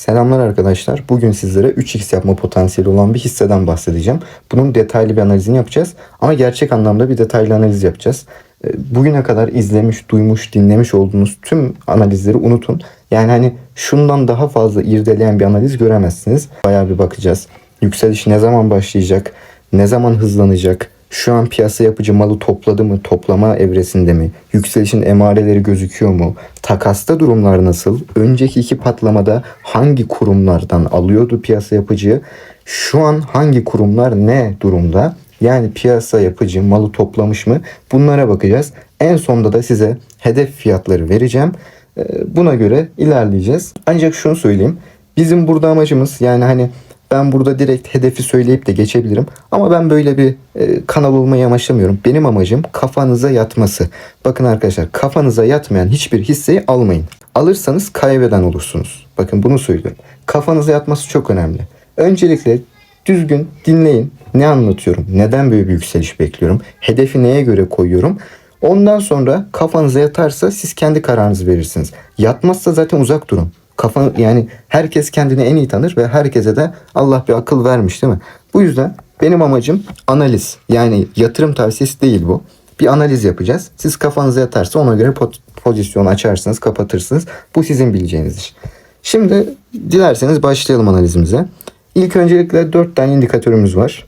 Selamlar arkadaşlar. Bugün sizlere 3x yapma potansiyeli olan bir hisseden bahsedeceğim. Bunun detaylı bir analizini yapacağız. Ama gerçek anlamda bir detaylı analiz yapacağız. Ee, Bugüne kadar izlemiş, duymuş, dinlemiş olduğunuz tüm analizleri unutun. Yani hani şundan daha fazla irdeleyen bir analiz göremezsiniz. Bayağı bir bakacağız. Yükseliş ne zaman başlayacak? Ne zaman hızlanacak? Şu an piyasa yapıcı malı topladı mı? Toplama evresinde mi? Yükselişin emareleri gözüküyor mu? Takasta durumlar nasıl? Önceki iki patlamada hangi kurumlardan alıyordu piyasa yapıcı? Şu an hangi kurumlar ne durumda? Yani piyasa yapıcı malı toplamış mı? Bunlara bakacağız. En sonda da size hedef fiyatları vereceğim. Ee, Buna göre ilerleyeceğiz. Ancak şunu söyleyeyim. Bizim burada amacımız yani hani ben burada direkt hedefi söyleyip de geçebilirim. Ama ben böyle bir e, kanal olmayı amaçlamıyorum. Benim amacım kafanıza yatması. Bakın arkadaşlar kafanıza yatmayan hiçbir hisseyi almayın. Alırsanız kaybeden olursunuz. Bakın bunu söylüyorum. Kafanıza yatması çok önemli. Öncelikle düzgün dinleyin. Ne anlatıyorum? Neden böyle bir yükseliş bekliyorum? Hedefi neye göre koyuyorum? Ondan sonra kafanıza yatarsa siz kendi kararınızı verirsiniz. Yatmazsa zaten uzak durun. Kafa yani herkes kendini en iyi tanır ve herkese de Allah bir akıl vermiş değil mi? Bu yüzden benim amacım analiz. Yani yatırım tavsiyesi değil bu. Bir analiz yapacağız. Siz kafanıza yatarsa ona göre pot- pozisyon açarsınız, kapatırsınız. Bu sizin bileceğiniz iş. Şimdi dilerseniz başlayalım analizimize. İlk öncelikle 4 tane indikatörümüz var.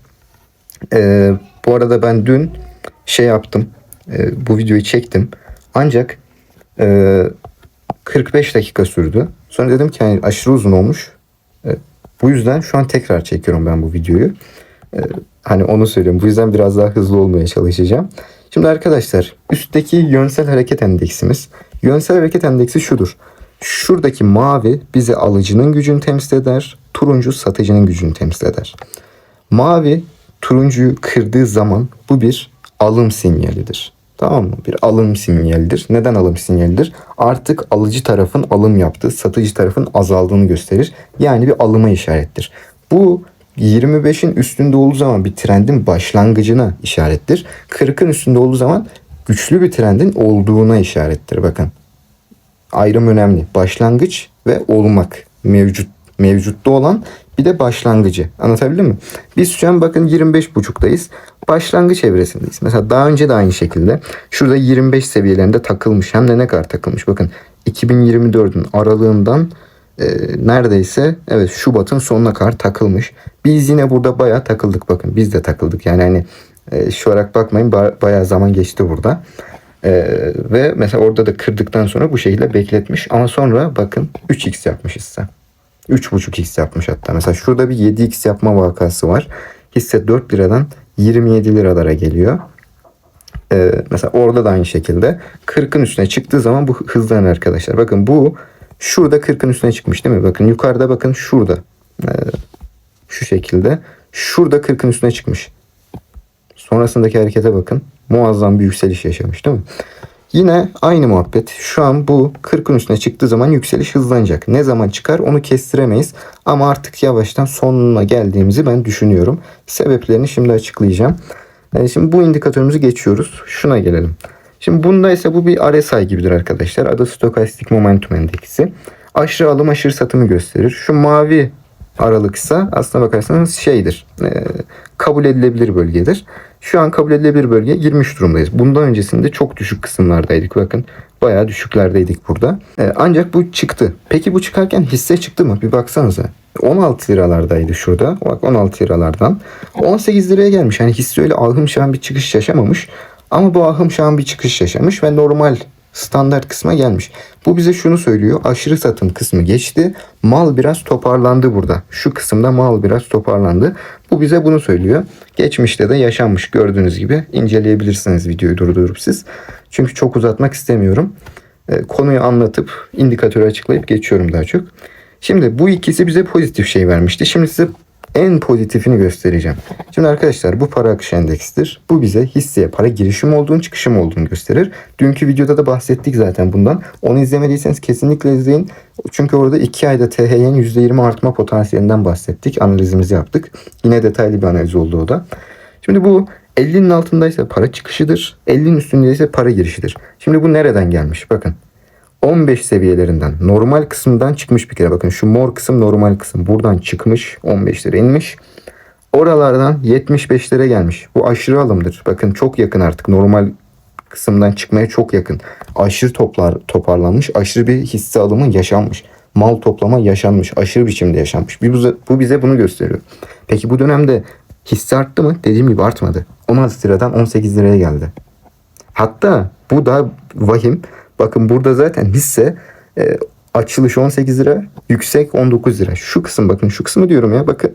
Ee, bu arada ben dün şey yaptım. Ee, bu videoyu çektim. Ancak e, 45 dakika sürdü. Sonra dedim ki yani aşırı uzun olmuş. E, bu yüzden şu an tekrar çekiyorum ben bu videoyu. E, hani onu söylüyorum. Bu yüzden biraz daha hızlı olmaya çalışacağım. Şimdi arkadaşlar üstteki yönsel hareket endeksimiz. Yönsel hareket endeksi şudur. Şuradaki mavi bize alıcının gücünü temsil eder. Turuncu satıcının gücünü temsil eder. Mavi turuncuyu kırdığı zaman bu bir alım sinyalidir. Tamam mı? Bir alım sinyalidir. Neden alım sinyalidir? Artık alıcı tarafın alım yaptığı, satıcı tarafın azaldığını gösterir. Yani bir alıma işarettir. Bu 25'in üstünde olduğu zaman bir trendin başlangıcına işarettir. 40'ın üstünde olduğu zaman güçlü bir trendin olduğuna işarettir. Bakın ayrım önemli. Başlangıç ve olmak mevcut mevcutta olan bir de başlangıcı. Anlatabildim mi? Biz şu an bakın 25.5'tayız. Başlangıç evresindeyiz. Mesela daha önce de aynı şekilde şurada 25 seviyelerinde takılmış. Hem de ne kadar takılmış. Bakın 2024'ün aralığından e, neredeyse evet Şubat'ın sonuna kadar takılmış. Biz yine burada bayağı takıldık bakın. Biz de takıldık. Yani hani e, şu olarak bakmayın ba- bayağı zaman geçti burada. Ee, ve mesela orada da kırdıktan sonra bu şekilde bekletmiş. Ama sonra bakın 3x yapmış hisse. 3.5x yapmış hatta. Mesela şurada bir 7x yapma vakası var. Hisse 4 liradan 27 liralara geliyor. Ee, mesela orada da aynı şekilde 40'ın üstüne çıktığı zaman bu hızlanır arkadaşlar. Bakın bu şurada 40'ın üstüne çıkmış değil mi? Bakın yukarıda bakın şurada. Ee, şu şekilde. Şurada 40'ın üstüne çıkmış. Sonrasındaki harekete bakın. Muazzam bir yükseliş yaşamış değil mi? Yine aynı muhabbet. Şu an bu 40'ın üstüne çıktığı zaman yükseliş hızlanacak. Ne zaman çıkar onu kestiremeyiz. Ama artık yavaştan sonuna geldiğimizi ben düşünüyorum. Sebeplerini şimdi açıklayacağım. Yani şimdi bu indikatörümüzü geçiyoruz. Şuna gelelim. Şimdi bunda ise bu bir RSI gibidir arkadaşlar. Adı Stokastik Momentum Endeksi. Aşırı alım aşırı satımı gösterir. Şu mavi aralıksa aslına bakarsanız şeydir. e, kabul edilebilir bölgedir. Şu an kabul edilebilir bölgeye girmiş durumdayız. Bundan öncesinde çok düşük kısımlardaydık. Bakın bayağı düşüklerdeydik burada. E, ancak bu çıktı. Peki bu çıkarken hisse çıktı mı? Bir baksanıza. 16 liralardaydı şurada. Bak 16 liralardan. 18 liraya gelmiş. Yani hisse öyle ahım şahım bir çıkış yaşamamış. Ama bu ahım şahım bir çıkış yaşamış ve normal standart kısma gelmiş. Bu bize şunu söylüyor. Aşırı satım kısmı geçti. Mal biraz toparlandı burada. Şu kısımda mal biraz toparlandı. Bu bize bunu söylüyor. Geçmişte de yaşanmış gördüğünüz gibi inceleyebilirsiniz videoyu durdurup siz. Çünkü çok uzatmak istemiyorum. E, konuyu anlatıp indikatörü açıklayıp geçiyorum daha çok. Şimdi bu ikisi bize pozitif şey vermişti. Şimdi size en pozitifini göstereceğim. Şimdi arkadaşlar bu para akış endeksidir. Bu bize hisseye para girişim olduğunu çıkışım olduğunu gösterir. Dünkü videoda da bahsettik zaten bundan. Onu izlemediyseniz kesinlikle izleyin. Çünkü orada 2 ayda THY'nin %20 artma potansiyelinden bahsettik. Analizimizi yaptık. Yine detaylı bir analiz oldu o da. Şimdi bu 50'nin altındaysa para çıkışıdır. 50'nin üstündeyse para girişidir. Şimdi bu nereden gelmiş? Bakın. 15 seviyelerinden normal kısımdan çıkmış bir kere. Bakın şu mor kısım normal kısım. Buradan çıkmış 15'lere inmiş. Oralardan 75'lere gelmiş. Bu aşırı alımdır. Bakın çok yakın artık normal kısımdan çıkmaya çok yakın. Aşırı toplar toparlanmış. Aşırı bir hisse alımı yaşanmış. Mal toplama yaşanmış. Aşırı biçimde yaşanmış. Bu bize, bu bize bunu gösteriyor. Peki bu dönemde hisse arttı mı? Dediğim gibi artmadı. 16 liradan 18 liraya geldi. Hatta bu da vahim. Bakın burada zaten hisse e, açılış 18 lira, yüksek 19 lira. Şu kısım bakın şu kısmı diyorum ya bakın.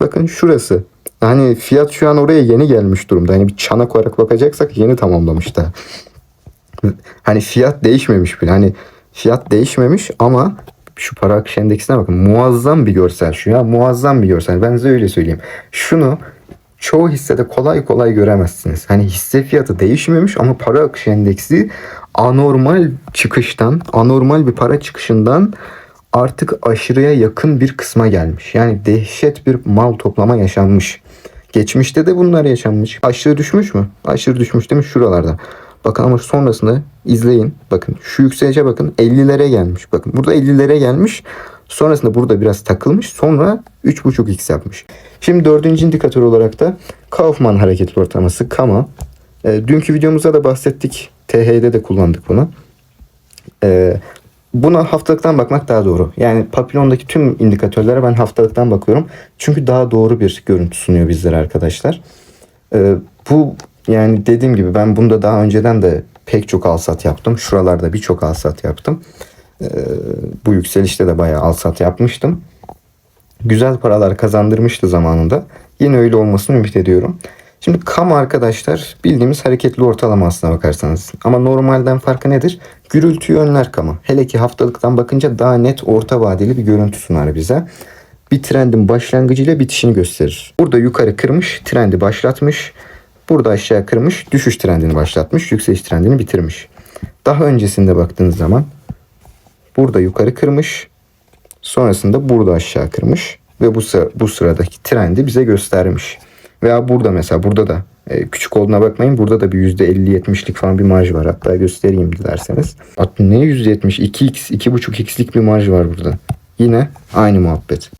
Bakın şurası. Hani fiyat şu an oraya yeni gelmiş durumda. Hani bir çanak olarak bakacaksak yeni tamamlamış da. Hani fiyat değişmemiş bile. Hani fiyat değişmemiş ama şu para akış endeksine bakın. Muazzam bir görsel şu ya. Muazzam bir görsel. Ben size öyle söyleyeyim. Şunu çoğu hissede kolay kolay göremezsiniz. Hani hisse fiyatı değişmemiş ama para akış endeksi anormal çıkıştan, anormal bir para çıkışından artık aşırıya yakın bir kısma gelmiş. Yani dehşet bir mal toplama yaşanmış. Geçmişte de bunlar yaşanmış. Aşırı düşmüş mü? Aşırı düşmüş değil mi? Şuralarda. Bakın ama sonrasında izleyin. Bakın şu yükselişe bakın 50'lere gelmiş. Bakın burada 50'lere gelmiş. Sonrasında burada biraz takılmış. Sonra 3.5x yapmış. Şimdi dördüncü indikatör olarak da Kaufman hareketli ortalaması KAMA. E, dünkü videomuzda da bahsettik. TH'de de kullandık bunu. E, buna haftalıktan bakmak daha doğru. Yani Papillon'daki tüm indikatörlere ben haftalıktan bakıyorum. Çünkü daha doğru bir görüntü sunuyor bizlere arkadaşlar. E, bu yani dediğim gibi ben bunda daha önceden de pek çok alsat yaptım. Şuralarda birçok alsat yaptım. E, bu yükselişte de bayağı alsat yapmıştım. Güzel paralar kazandırmıştı zamanında. Yine öyle olmasını ümit ediyorum. Şimdi kam arkadaşlar bildiğimiz hareketli ortalama aslına bakarsanız. Ama normalden farkı nedir? Gürültüyü önler kama. Hele ki haftalıktan bakınca daha net orta vadeli bir görüntü sunar bize. Bir trendin başlangıcıyla bitişini gösterir. Burada yukarı kırmış, trendi başlatmış. Burada aşağı kırmış, düşüş trendini başlatmış, yükseliş trendini bitirmiş. Daha öncesinde baktığınız zaman burada yukarı kırmış, sonrasında burada aşağı kırmış ve bu bu sıradaki trendi bize göstermiş. Veya burada mesela burada da e, küçük olduğuna bakmayın. Burada da bir %50-70'lik falan bir marj var. Hatta göstereyim dilerseniz. At ne %70? 2x, 2.5x'lik bir marj var burada. Yine aynı muhabbet.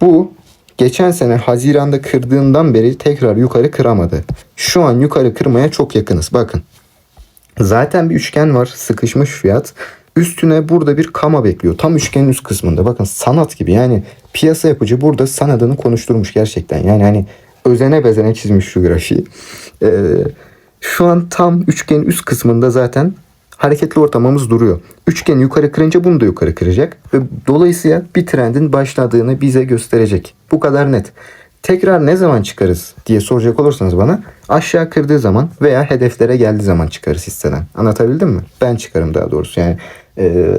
Bu geçen sene Haziran'da kırdığından beri tekrar yukarı kıramadı. Şu an yukarı kırmaya çok yakınız. Bakın. Zaten bir üçgen var. Sıkışmış fiyat. Üstüne burada bir kama bekliyor. Tam üçgenin üst kısmında. Bakın sanat gibi. Yani piyasa yapıcı burada sanadını konuşturmuş gerçekten. Yani hani özene bezene çizmiş şu grafiği. Ee, şu an tam üçgenin üst kısmında zaten hareketli ortamamız duruyor. Üçgen yukarı kırınca bunu da yukarı kıracak. Ve dolayısıyla bir trendin başladığını bize gösterecek. Bu kadar net. Tekrar ne zaman çıkarız diye soracak olursanız bana aşağı kırdığı zaman veya hedeflere geldiği zaman çıkarız hisseden. Anlatabildim mi? Ben çıkarım daha doğrusu. Yani e,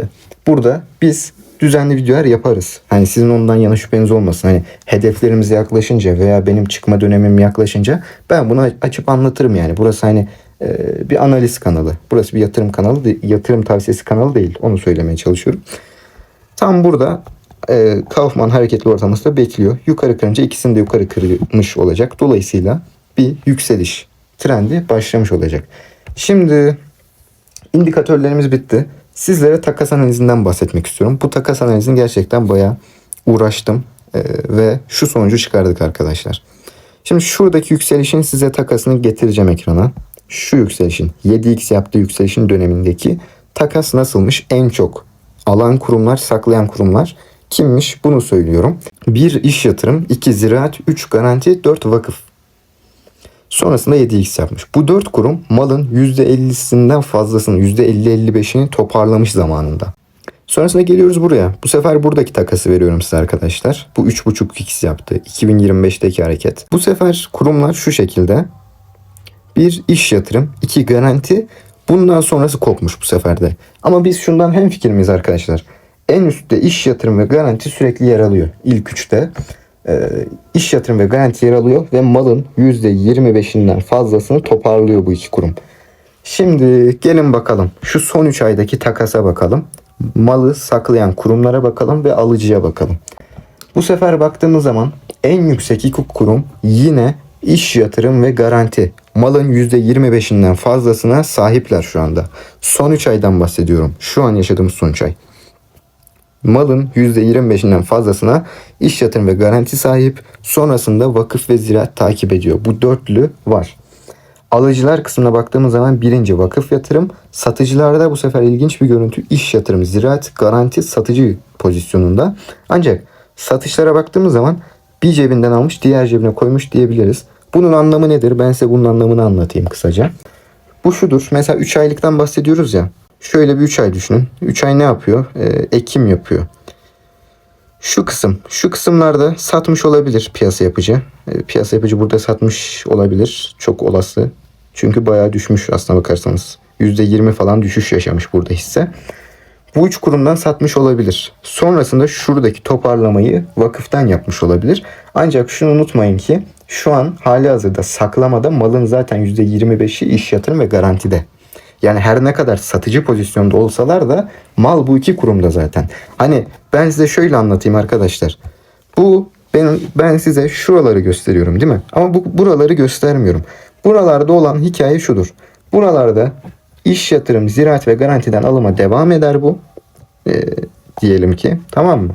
burada biz düzenli videolar yaparız. Hani sizin ondan yana şüpheniz olmasın. Hani hedeflerimiz yaklaşınca veya benim çıkma dönemim yaklaşınca ben bunu açıp anlatırım yani. Burası hani e, bir analiz kanalı. Burası bir yatırım kanalı, yatırım tavsiyesi kanalı değil. Onu söylemeye çalışıyorum. Tam burada e, Kaufman hareketli ortalaması da bekliyor. Yukarı kırınca ikisini de yukarı kırmış olacak. Dolayısıyla bir yükseliş trendi başlamış olacak. Şimdi indikatörlerimiz bitti. Sizlere takas analizinden bahsetmek istiyorum. Bu takas analizini gerçekten bayağı uğraştım e, ve şu sonucu çıkardık arkadaşlar. Şimdi şuradaki yükselişin size takasını getireceğim ekrana. Şu yükselişin 7x yaptığı yükselişin dönemindeki takas nasılmış? En çok alan kurumlar, saklayan kurumlar kimmiş? Bunu söylüyorum. 1 iş yatırım, 2 ziraat, 3 garanti, 4 vakıf. Sonrasında 7x yapmış. Bu 4 kurum malın %50'sinden fazlasını, %50-55'ini toparlamış zamanında. Sonrasında geliyoruz buraya. Bu sefer buradaki takası veriyorum size arkadaşlar. Bu 3.5x yaptı. 2025'teki hareket. Bu sefer kurumlar şu şekilde. Bir iş yatırım, iki garanti. Bundan sonrası kopmuş bu seferde. Ama biz şundan hem fikrimiz arkadaşlar. En üstte iş yatırım ve garanti sürekli yer alıyor. İlk üçte. Ee, iş yatırım ve garanti yer alıyor ve malın %25'inden fazlasını toparlıyor bu iki kurum. Şimdi gelin bakalım. Şu son 3 aydaki takasa bakalım. Malı saklayan kurumlara bakalım ve alıcıya bakalım. Bu sefer baktığımız zaman en yüksek iki kurum yine iş yatırım ve garanti. malın %25'inden fazlasına sahipler şu anda. Son 3 aydan bahsediyorum. Şu an yaşadığımız son 3 ay. Malın %25'inden fazlasına iş yatırım ve garanti sahip. Sonrasında vakıf ve ziraat takip ediyor. Bu dörtlü var. Alıcılar kısmına baktığımız zaman birinci vakıf yatırım. Satıcılarda bu sefer ilginç bir görüntü iş yatırım, ziraat, garanti, satıcı pozisyonunda. Ancak satışlara baktığımız zaman bir cebinden almış diğer cebine koymuş diyebiliriz. Bunun anlamı nedir? Ben size bunun anlamını anlatayım kısaca. Bu şudur. Mesela 3 aylıktan bahsediyoruz ya. Şöyle bir 3 ay düşünün. 3 ay ne yapıyor? Ee, ekim yapıyor. Şu kısım, şu kısımlarda satmış olabilir piyasa yapıcı. E, piyasa yapıcı burada satmış olabilir. Çok olası. Çünkü bayağı düşmüş aslına bakarsanız. %20 falan düşüş yaşamış burada hisse. Bu üç kurumdan satmış olabilir. Sonrasında şuradaki toparlamayı vakıftan yapmış olabilir. Ancak şunu unutmayın ki şu an hali hazırda saklamada malın zaten %25'i iş yatırım ve garantide. Yani her ne kadar satıcı pozisyonda olsalar da mal bu iki kurumda zaten. Hani ben size şöyle anlatayım arkadaşlar. Bu ben, ben size şuraları gösteriyorum değil mi? Ama bu buraları göstermiyorum. Buralarda olan hikaye şudur. Buralarda iş yatırım, ziraat ve garantiden alıma devam eder bu. Ee, diyelim ki tamam mı?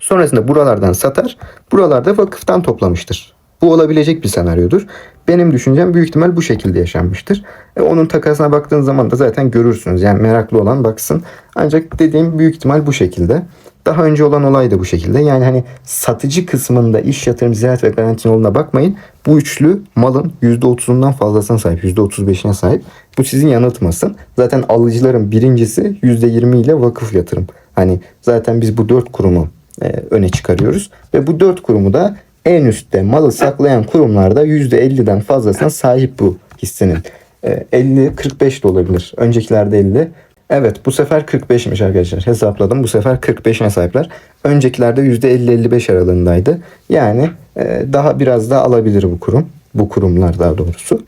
Sonrasında buralardan satar. Buralarda vakıftan toplamıştır. Bu olabilecek bir senaryodur. Benim düşüncem büyük ihtimal bu şekilde yaşanmıştır. E, onun takasına baktığın zaman da zaten görürsünüz. Yani meraklı olan baksın. Ancak dediğim büyük ihtimal bu şekilde. Daha önce olan olay da bu şekilde. Yani hani satıcı kısmında iş yatırım, ziraat ve garantinin olduğuna bakmayın. Bu üçlü malın %30'undan fazlasına sahip. %35'ine sahip. Bu sizin yanıltmasın. Zaten alıcıların birincisi %20 ile vakıf yatırım. Hani zaten biz bu dört kurumu e, öne çıkarıyoruz. Ve bu dört kurumu da en üstte malı saklayan kurumlarda %50'den fazlasına sahip bu hissenin. E, 50-45 de olabilir. Öncekilerde 50. Evet bu sefer 45'miş arkadaşlar. Hesapladım. Bu sefer 45'ine sahipler. Öncekilerde %50-55 aralığındaydı. Yani e, daha biraz daha alabilir bu kurum. Bu kurumlar daha doğrusu.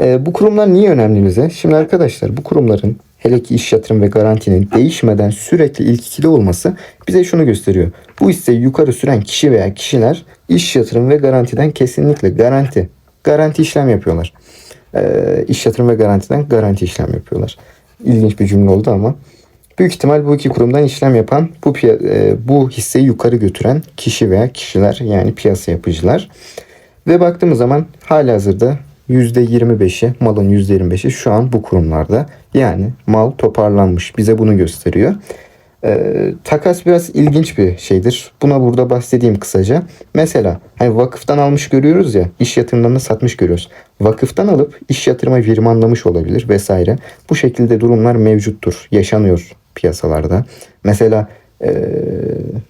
E, bu kurumlar niye önemli bize? Şimdi arkadaşlar bu kurumların hele ki iş yatırım ve garantinin değişmeden sürekli ilk ikili olması bize şunu gösteriyor. Bu hisseyi yukarı süren kişi veya kişiler iş yatırım ve garantiden kesinlikle garanti garanti işlem yapıyorlar. E, iş yatırım ve garantiden garanti işlem yapıyorlar. İlginç bir cümle oldu ama büyük ihtimal bu iki kurumdan işlem yapan bu e, bu hisseyi yukarı götüren kişi veya kişiler yani piyasa yapıcılar. Ve baktığımız zaman hali hazırda %25'i malın %25'i şu an bu kurumlarda. Yani mal toparlanmış bize bunu gösteriyor. Ee, takas biraz ilginç bir şeydir. Buna burada bahsedeyim kısaca. Mesela hani vakıftan almış görüyoruz ya, iş yatırımlarını satmış görüyoruz. Vakıftan alıp iş yatırıma virmanlamış olabilir vesaire. Bu şekilde durumlar mevcuttur, yaşanıyor piyasalarda. Mesela ee,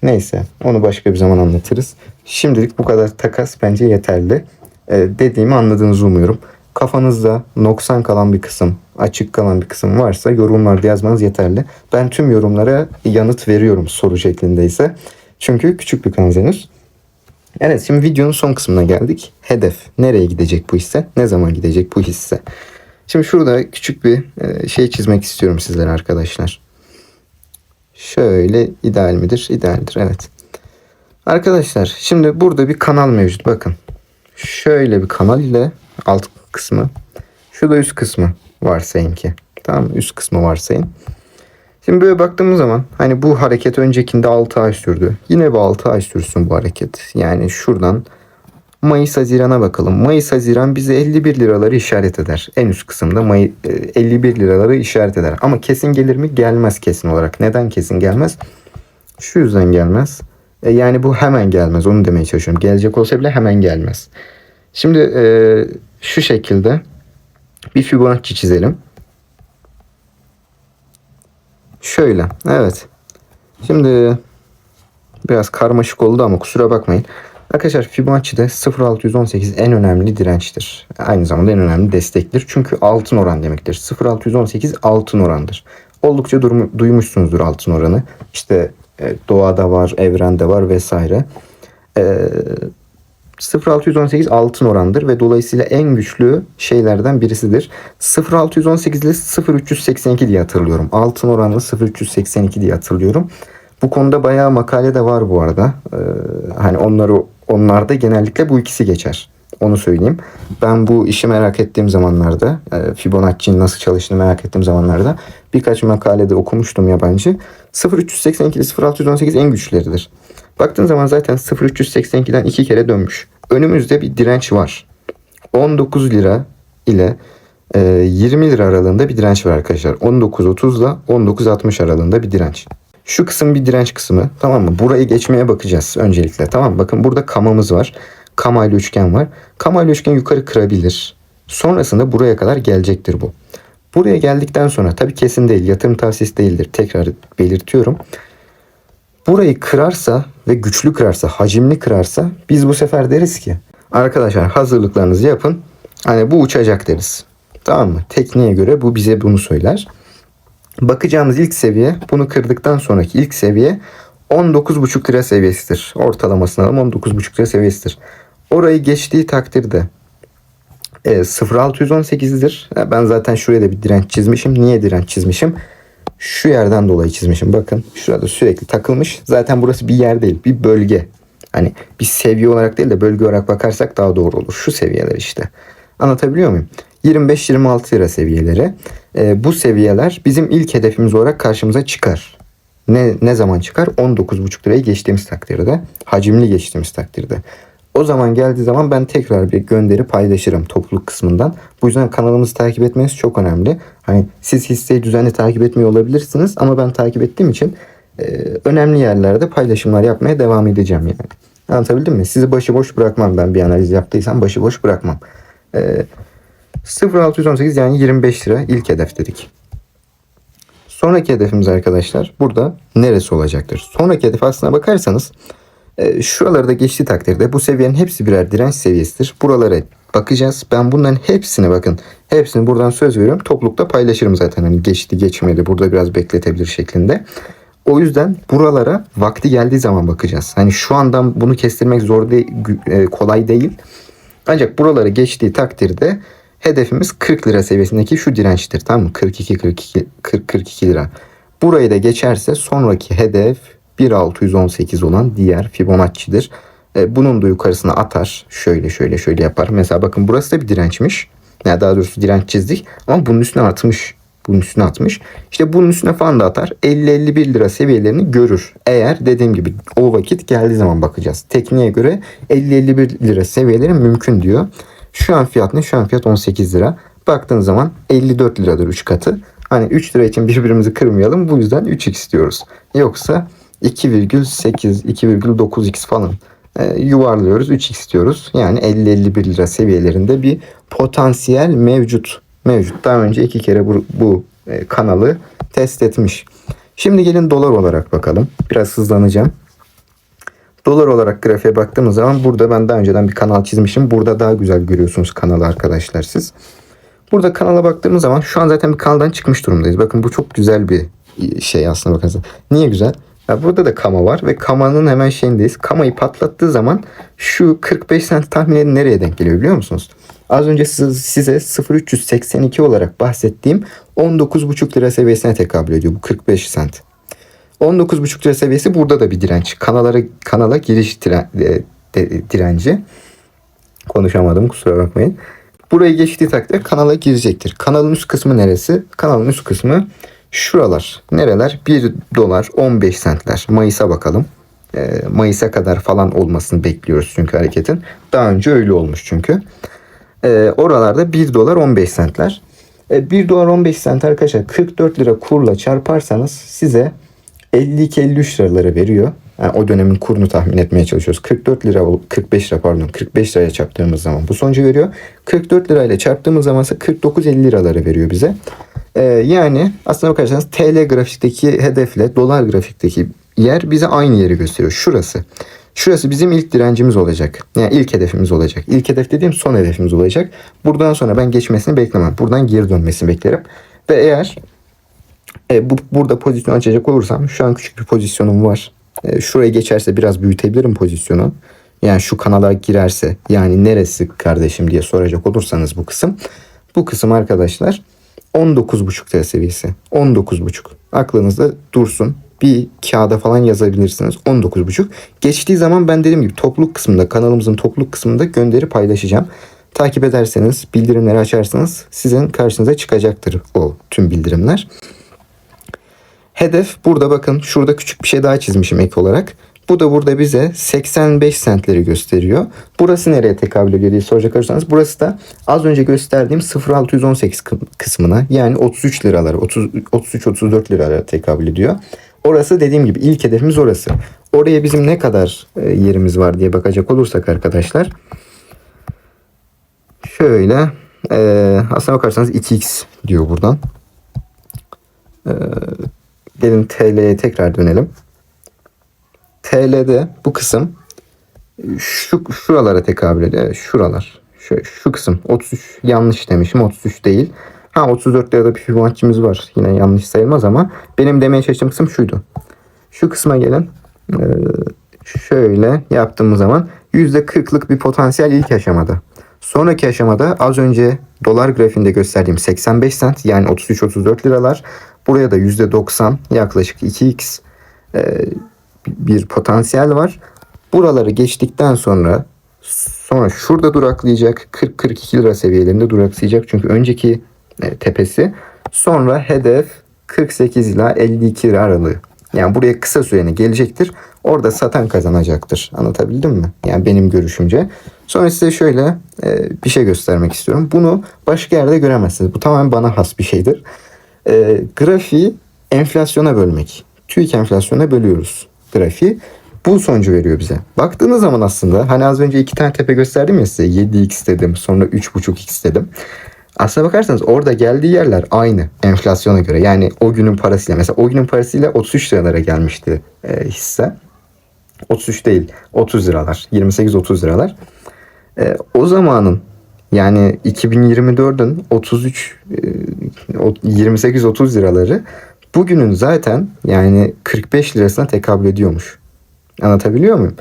neyse onu başka bir zaman anlatırız. Şimdilik bu kadar takas bence yeterli. Ee, dediğimi anladığınızı umuyorum. Kafanızda noksan kalan bir kısım, açık kalan bir kısım varsa yorumlarda yazmanız yeterli. Ben tüm yorumlara yanıt veriyorum soru şeklindeyse. Çünkü küçük bir kanal. Evet şimdi videonun son kısmına geldik. Hedef. Nereye gidecek bu hisse? Ne zaman gidecek bu hisse? Şimdi şurada küçük bir e, şey çizmek istiyorum sizlere arkadaşlar. Şöyle ideal midir? İdealdir evet. Arkadaşlar şimdi burada bir kanal mevcut bakın. Şöyle bir kanal ile alt kısmı. Şurada üst kısmı varsayın ki. Tamam? Üst kısmı varsayın. Şimdi böyle baktığımız zaman hani bu hareket öncekinde 6 ay sürdü. Yine bu 6 ay sürsün bu hareket. Yani şuradan Mayıs Haziran'a bakalım. Mayıs Haziran bize 51 liraları işaret eder. En üst kısımda May 51 liraları işaret eder. Ama kesin gelir mi? Gelmez kesin olarak. Neden kesin gelmez? Şu yüzden gelmez. E, yani bu hemen gelmez. Onu demeye çalışıyorum. Gelecek olsa bile hemen gelmez. Şimdi e, şu şekilde bir Fibonacci çizelim. Şöyle. Evet. Şimdi biraz karmaşık oldu ama kusura bakmayın. Arkadaşlar Fibonacci'de 0.618 en önemli dirençtir. Aynı zamanda en önemli destektir. Çünkü altın oran demektir. 0.618 altın orandır. Oldukça durum- duymuşsunuzdur altın oranı. İşte e, doğada var, evrende var vesaire. E, 0.618 altın orandır ve dolayısıyla en güçlü şeylerden birisidir. 0.618 ile 0.382 diye hatırlıyorum. Altın oranı 0.382 diye hatırlıyorum. Bu konuda bayağı makale de var bu arada. Ee, hani onları onlarda genellikle bu ikisi geçer. Onu söyleyeyim. Ben bu işi merak ettiğim zamanlarda, e, Fibonacci'nin nasıl çalıştığını merak ettiğim zamanlarda birkaç makalede okumuştum yabancı. 0382 ile 0618 en güçleridir. Baktığın zaman zaten 0382'den iki kere dönmüş. Önümüzde bir direnç var. 19 lira ile e, 20 lira aralığında bir direnç var arkadaşlar. 19.30 ile 19.60 aralığında bir direnç. Şu kısım bir direnç kısmı tamam mı? Burayı geçmeye bakacağız öncelikle tamam mı? Bakın burada kamamız var. Kamaylı üçgen var. Kamaylı üçgen yukarı kırabilir. Sonrasında buraya kadar gelecektir bu. Buraya geldikten sonra tabii kesin değil yatırım tavsiyesi değildir. Tekrar belirtiyorum. Burayı kırarsa ve güçlü kırarsa, hacimli kırarsa biz bu sefer deriz ki arkadaşlar hazırlıklarınızı yapın. Hani bu uçacak deriz. Tamam mı? Tekniğe göre bu bize bunu söyler. Bakacağımız ilk seviye bunu kırdıktan sonraki ilk seviye 19,5 lira seviyesidir. Ortalamasını alalım 19,5 lira seviyesidir. Orayı geçtiği takdirde e, 0.618'dir. Ya Ben zaten şuraya da bir direnç çizmişim. Niye direnç çizmişim? Şu yerden dolayı çizmişim. Bakın şurada sürekli takılmış. Zaten burası bir yer değil. Bir bölge. Hani bir seviye olarak değil de bölge olarak bakarsak daha doğru olur. Şu seviyeler işte. Anlatabiliyor muyum? 25-26 lira seviyeleri. E, bu seviyeler bizim ilk hedefimiz olarak karşımıza çıkar. Ne, ne zaman çıkar? 19,5 lirayı geçtiğimiz takdirde. Hacimli geçtiğimiz takdirde. O zaman geldiği zaman ben tekrar bir gönderi paylaşırım topluluk kısmından. Bu yüzden kanalımızı takip etmeniz çok önemli. Hani siz hisseyi düzenli takip etmiyor olabilirsiniz ama ben takip ettiğim için e, önemli yerlerde paylaşımlar yapmaya devam edeceğim yani. Anlatabildim mi? Sizi başıboş bırakmam ben bir analiz yaptıysam başıboş bırakmam. E, 0.618 yani 25 lira ilk hedef dedik. Sonraki hedefimiz arkadaşlar burada neresi olacaktır? Sonraki hedef aslına bakarsanız e, şuraları da geçtiği takdirde bu seviyenin hepsi birer direnç seviyesidir. Buralara bakacağız. Ben bunların hepsini bakın. Hepsini buradan söz veriyorum. Toplulukta paylaşırım zaten. Hani geçti geçmedi. Burada biraz bekletebilir şeklinde. O yüzden buralara vakti geldiği zaman bakacağız. Hani şu andan bunu kestirmek zor değil, e, kolay değil. Ancak buraları geçtiği takdirde hedefimiz 40 lira seviyesindeki şu dirençtir. Tamam mı? 42 42 40 42 lira. Burayı da geçerse sonraki hedef 1618 olan diğer Fibonacci'dir. E, bunun da yukarısına atar. Şöyle şöyle şöyle yapar. Mesela bakın burası da bir dirençmiş. Yani daha doğrusu direnç çizdik ama bunun üstüne atmış. Bunun üstüne atmış. İşte bunun üstüne falan da atar. 50-51 lira seviyelerini görür. Eğer dediğim gibi o vakit geldiği zaman bakacağız. Tekniğe göre 50-51 lira seviyeleri mümkün diyor. Şu an fiyat ne? Şu an fiyat 18 lira. Baktığın zaman 54 liradır 3 katı. Hani 3 lira için birbirimizi kırmayalım. Bu yüzden 3x istiyoruz. Yoksa 2,8, 2,9x falan e, yuvarlıyoruz. 3x istiyoruz. Yani 50-51 lira seviyelerinde bir potansiyel mevcut. Mevcut. Daha önce iki kere bu, bu e, kanalı test etmiş. Şimdi gelin dolar olarak bakalım. Biraz hızlanacağım. Dolar olarak grafiğe baktığımız zaman burada ben daha önceden bir kanal çizmişim. Burada daha güzel görüyorsunuz kanalı arkadaşlar siz. Burada kanala baktığımız zaman şu an zaten bir kanaldan çıkmış durumdayız. Bakın bu çok güzel bir şey aslında bakın. Niye güzel? Burada da kama var ve kamanın hemen şeyindeyiz. Kamayı patlattığı zaman şu 45 sent tahmin edin nereye denk geliyor biliyor musunuz? Az önce siz, size 0382 olarak bahsettiğim 19,5 lira seviyesine tekabül ediyor bu 45 sent. 19,5 lira seviyesi burada da bir direnç. Kanalara kanala giriş diren, de, de, direnci. Konuşamadım kusura bakmayın. Burayı geçtiği takdirde kanala girecektir. Kanalın üst kısmı neresi? Kanalın üst kısmı şuralar. Nereler? 1 dolar 15 centler. Mayıs'a bakalım. E, Mayıs'a kadar falan olmasını bekliyoruz çünkü hareketin. Daha önce öyle olmuş çünkü. E, oralarda 1 dolar 15 centler. E, 1 dolar 15 cent arkadaşlar 44 lira kurla çarparsanız size 52-53 liraları veriyor. Yani o dönemin kurunu tahmin etmeye çalışıyoruz. 44 lira 45 lira pardon 45 liraya çarptığımız zaman bu sonucu veriyor. 44 lirayla çarptığımız zaman ise 49-50 liraları veriyor bize. Ee, yani aslına bakarsanız TL grafikteki hedefle dolar grafikteki yer bize aynı yeri gösteriyor. Şurası. Şurası bizim ilk direncimiz olacak. Yani ilk hedefimiz olacak. İlk hedef dediğim son hedefimiz olacak. Buradan sonra ben geçmesini beklemem. Buradan geri dönmesini beklerim. Ve eğer e, bu burada pozisyon açacak olursam şu an küçük bir pozisyonum var. E, şuraya geçerse biraz büyütebilirim pozisyonu. Yani şu kanala girerse yani neresi kardeşim diye soracak olursanız bu kısım. Bu kısım arkadaşlar 19.5 TL seviyesi. 19.5. Aklınızda dursun. bir kağıda falan yazabilirsiniz. 19.5. Geçtiği zaman ben dediğim gibi topluluk kısmında kanalımızın topluluk kısmında gönderi paylaşacağım. Takip ederseniz bildirimleri açarsanız sizin karşınıza çıkacaktır o tüm bildirimler. Hedef burada bakın şurada küçük bir şey daha çizmişim ek olarak. Bu da burada bize 85 centleri gösteriyor. Burası nereye tekabül ediyor diye soracak olursanız burası da az önce gösterdiğim 0618 kı- kısmına yani 33 liralara 33-34 liralara tekabül ediyor. Orası dediğim gibi ilk hedefimiz orası. Oraya bizim ne kadar e, yerimiz var diye bakacak olursak arkadaşlar. Şöyle e, aslına bakarsanız 2x diyor buradan. E, gelin TL'ye tekrar dönelim. TL'de bu kısım şu şuralara tekabül ediyor. Evet, şuralar. Şu, şu kısım 33 yanlış demişim 33 değil. Ha 34 lirada bir Fibonacci'miz var. Yine yanlış sayılmaz ama benim demeye çalıştığım kısım şuydu. Şu kısma gelin. Ee, şöyle yaptığımız zaman %40'lık bir potansiyel ilk aşamada. Sonraki aşamada az önce dolar grafiğinde gösterdiğim 85 cent yani 33-34 liralar. Buraya da %90 yaklaşık 2x e, bir potansiyel var. Buraları geçtikten sonra sonra şurada duraklayacak 40-42 lira seviyelerinde duraklayacak. Çünkü önceki e, tepesi sonra hedef 48 ila 52 lira aralığı. Yani buraya kısa süreni gelecektir. Orada satan kazanacaktır. Anlatabildim mi? Yani benim görüşümce. Sonra size şöyle e, bir şey göstermek istiyorum. Bunu başka yerde göremezsiniz. Bu tamamen bana has bir şeydir. E, grafiği enflasyona bölmek. TÜİK enflasyona bölüyoruz grafiği. Bu sonucu veriyor bize. Baktığınız zaman aslında hani az önce iki tane tepe gösterdim ya size 7x dedim sonra 3.5x dedim. Aslına bakarsanız orada geldiği yerler aynı enflasyona göre. Yani o günün parasıyla mesela o günün parasıyla 33 liralara gelmişti e, hisse. 33 değil 30 liralar 28-30 liralar. E, o zamanın yani 2024'ün 33 e, 28-30 liraları bugünün zaten yani 45 lirasına tekabül ediyormuş. Anlatabiliyor muyum?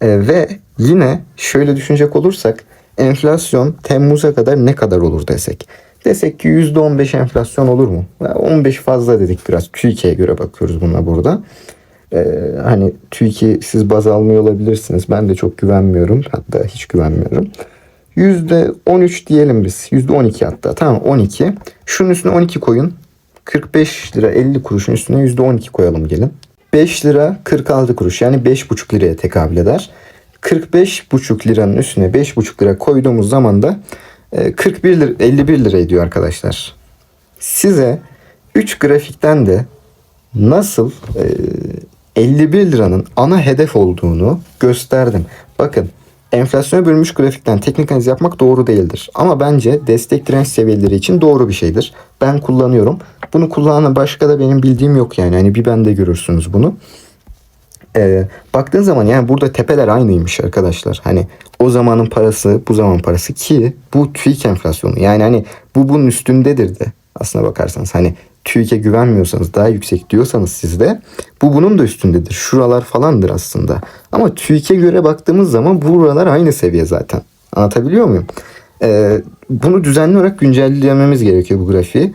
E, ve yine şöyle düşünecek olursak enflasyon Temmuz'a kadar ne kadar olur desek. Desek ki %15 enflasyon olur mu? Ya 15 fazla dedik biraz. TÜİK'e göre bakıyoruz buna burada. Ee, hani TÜİK'i siz baz almıyor olabilirsiniz. Ben de çok güvenmiyorum. Hatta hiç güvenmiyorum. %13 diyelim biz. %12 hatta. Tamam 12. Şunun üstüne 12 koyun. 45 lira 50 kuruşun üstüne %12 koyalım gelin. 5 lira 46 kuruş yani 5,5 liraya tekabül eder. 45,5 liranın üstüne 5,5 lira koyduğumuz zaman da e, 41 lira, 51 lira ediyor arkadaşlar. Size 3 grafikten de nasıl e, 51 liranın ana hedef olduğunu gösterdim. Bakın enflasyona bölünmüş grafikten teknik analiz yapmak doğru değildir. Ama bence destek direnç seviyeleri için doğru bir şeydir. Ben kullanıyorum. Bunu kullanan başka da benim bildiğim yok yani. Hani bir bende görürsünüz bunu. Ee, baktığın zaman yani burada tepeler aynıymış arkadaşlar. Hani o zamanın parası bu zaman parası ki bu TÜİK enflasyonu. Yani hani bu bunun üstündedir de aslına bakarsanız. Hani TÜİK'e güvenmiyorsanız daha yüksek diyorsanız sizde bu bunun da üstündedir. Şuralar falandır aslında. Ama TÜİK'e göre baktığımız zaman buralar aynı seviye zaten. Anlatabiliyor muyum? Ee, bunu düzenli olarak güncellememiz gerekiyor bu grafiği.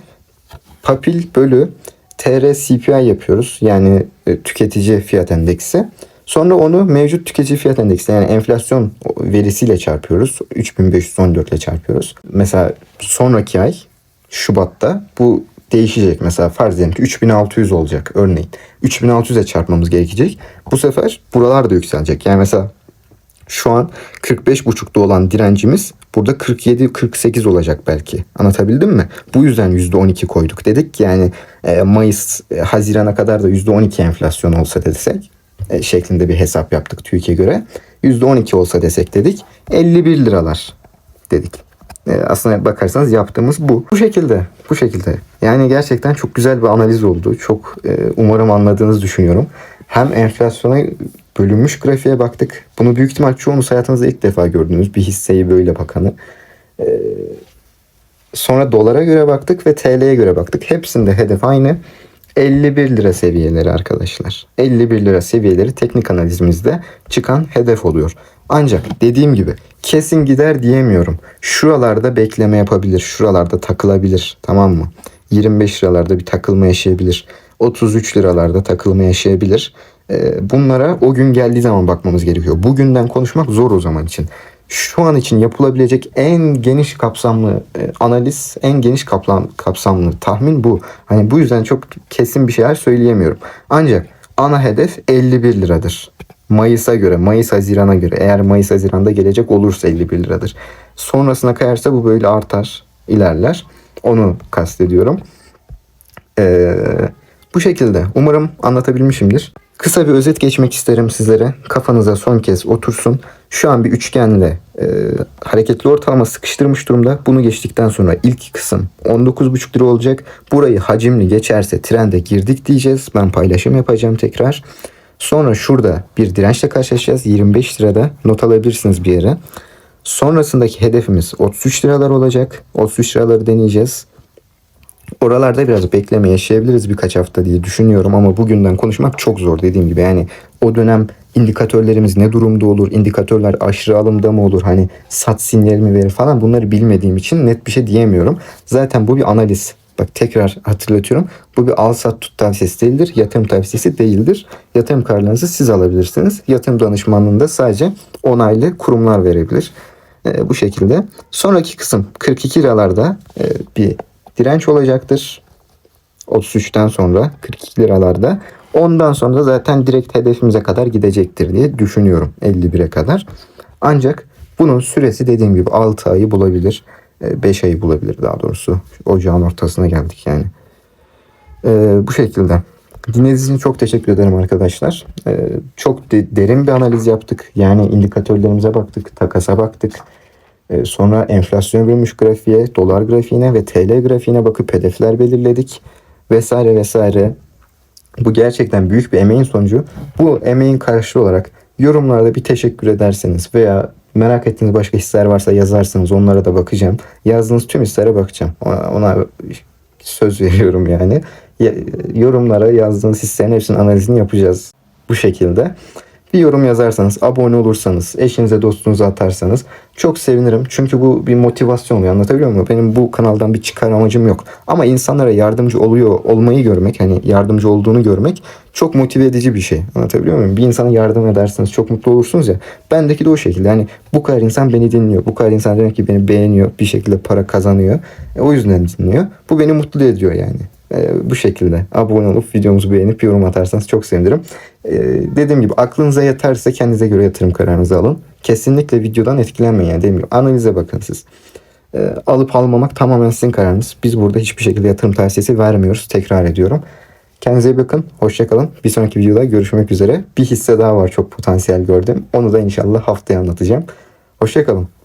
Papil bölü TR CPI yapıyoruz. Yani e, tüketici fiyat endeksi. Sonra onu mevcut tüketici fiyat endeksi yani enflasyon verisiyle çarpıyoruz. 3514 ile çarpıyoruz. Mesela sonraki ay Şubat'ta bu değişecek. Mesela farz edelim ki 3600 olacak örneğin. 3600'e çarpmamız gerekecek. Bu sefer buralar da yükselecek. Yani mesela şu an 45.5'da olan direncimiz burada 47-48 olacak belki. Anlatabildim mi? Bu yüzden %12 koyduk. Dedik ki yani e, Mayıs, e, Haziran'a kadar da %12 enflasyon olsa desek e, şeklinde bir hesap yaptık TÜİK'e göre. %12 olsa desek dedik 51 liralar dedik. E, aslına bakarsanız yaptığımız bu. Bu şekilde. Bu şekilde. Yani gerçekten çok güzel bir analiz oldu. Çok e, umarım anladığınızı düşünüyorum. Hem enflasyona bölünmüş grafiğe baktık. Bunu büyük ihtimal çoğunuz hayatınızda ilk defa gördünüz. Bir hisseyi böyle bakanı. Ee, sonra dolara göre baktık ve TL'ye göre baktık. Hepsinde hedef aynı. 51 lira seviyeleri arkadaşlar. 51 lira seviyeleri teknik analizimizde çıkan hedef oluyor. Ancak dediğim gibi kesin gider diyemiyorum. Şuralarda bekleme yapabilir. Şuralarda takılabilir. Tamam mı? 25 liralarda bir takılma yaşayabilir. 33 liralarda takılma yaşayabilir. Ee, bunlara o gün geldiği zaman bakmamız gerekiyor. Bugünden konuşmak zor o zaman için. Şu an için yapılabilecek en geniş kapsamlı e, analiz, en geniş kaplam, kapsamlı tahmin bu. Hani bu yüzden çok kesin bir şeyler söyleyemiyorum. Ancak ana hedef 51 liradır. Mayıs'a göre, Mayıs-Haziran'a göre eğer Mayıs-Haziran'da gelecek olursa 51 liradır. Sonrasına kayarsa bu böyle artar, ilerler. Onu kastediyorum. Ee, bu şekilde. Umarım anlatabilmişimdir. Kısa bir özet geçmek isterim sizlere. Kafanıza son kez otursun. Şu an bir üçgenle e, hareketli ortalama sıkıştırmış durumda. Bunu geçtikten sonra ilk kısım 19,5 lira olacak. Burayı hacimli geçerse trende girdik diyeceğiz. Ben paylaşım yapacağım tekrar. Sonra şurada bir dirençle karşılaşacağız. 25 lirada not alabilirsiniz bir yere. Sonrasındaki hedefimiz 33 liralar olacak. 33 liraları deneyeceğiz. Oralarda biraz bekleme yaşayabiliriz birkaç hafta diye düşünüyorum ama bugünden konuşmak çok zor dediğim gibi. Yani o dönem indikatörlerimiz ne durumda olur? İndikatörler aşırı alımda mı olur? Hani sat sinyali mi verir falan bunları bilmediğim için net bir şey diyemiyorum. Zaten bu bir analiz. Bak tekrar hatırlatıyorum. Bu bir al sat tut tavsiyesi değildir. Yatırım tavsiyesi değildir. Yatırım kararlarınızı siz alabilirsiniz. Yatırım danışmanlığında sadece onaylı kurumlar verebilir. Ee, bu şekilde. Sonraki kısım 42 liralarda e, bir direnç olacaktır. 33'ten sonra 42 liralarda. Ondan sonra zaten direkt hedefimize kadar gidecektir diye düşünüyorum 51'e kadar. Ancak bunun süresi dediğim gibi 6 ayı bulabilir. 5 ayı bulabilir daha doğrusu. Ocağın ortasına geldik yani. Ee, bu şekilde. Dinlediğiniz için çok teşekkür ederim arkadaşlar. Ee, çok de- derin bir analiz yaptık. Yani indikatörlerimize baktık, takasa baktık. Ee, sonra enflasyon bölünmüş grafiğe, dolar grafiğine ve TL grafiğine bakıp hedefler belirledik. Vesaire vesaire. Bu gerçekten büyük bir emeğin sonucu. Bu emeğin karşılığı olarak yorumlarda bir teşekkür ederseniz veya merak ettiğiniz başka hisler varsa yazarsınız onlara da bakacağım. Yazdığınız tüm hislere bakacağım. Ona, ona söz veriyorum yani. Ya- Yorumlara yazdığınız hislerin hepsinin analizini yapacağız bu şekilde. Bir yorum yazarsanız, abone olursanız, eşinize dostunuza atarsanız çok sevinirim. Çünkü bu bir motivasyon oluyor. Anlatabiliyor muyum? Benim bu kanaldan bir çıkar amacım yok. Ama insanlara yardımcı oluyor olmayı görmek, hani yardımcı olduğunu görmek çok motive edici bir şey. Anlatabiliyor muyum? Bir insana yardım ederseniz çok mutlu olursunuz ya. Bendeki de o şekilde. Yani bu kadar insan beni dinliyor. Bu kadar insan demek ki beni beğeniyor. Bir şekilde para kazanıyor. E, o yüzden dinliyor. Bu beni mutlu ediyor yani. E, bu şekilde abone olup videomuzu beğenip yorum atarsanız çok sevinirim. E, dediğim gibi aklınıza yeterse kendinize göre yatırım kararınızı alın. Kesinlikle videodan etkilenmeyin yani dediğim gibi analize bakın siz. E, alıp almamak tamamen sizin kararınız. Biz burada hiçbir şekilde yatırım tavsiyesi vermiyoruz. Tekrar ediyorum. Kendinize iyi bakın. Hoşçakalın. Bir sonraki videoda görüşmek üzere. Bir hisse daha var çok potansiyel gördüm. Onu da inşallah haftaya anlatacağım. Hoşçakalın.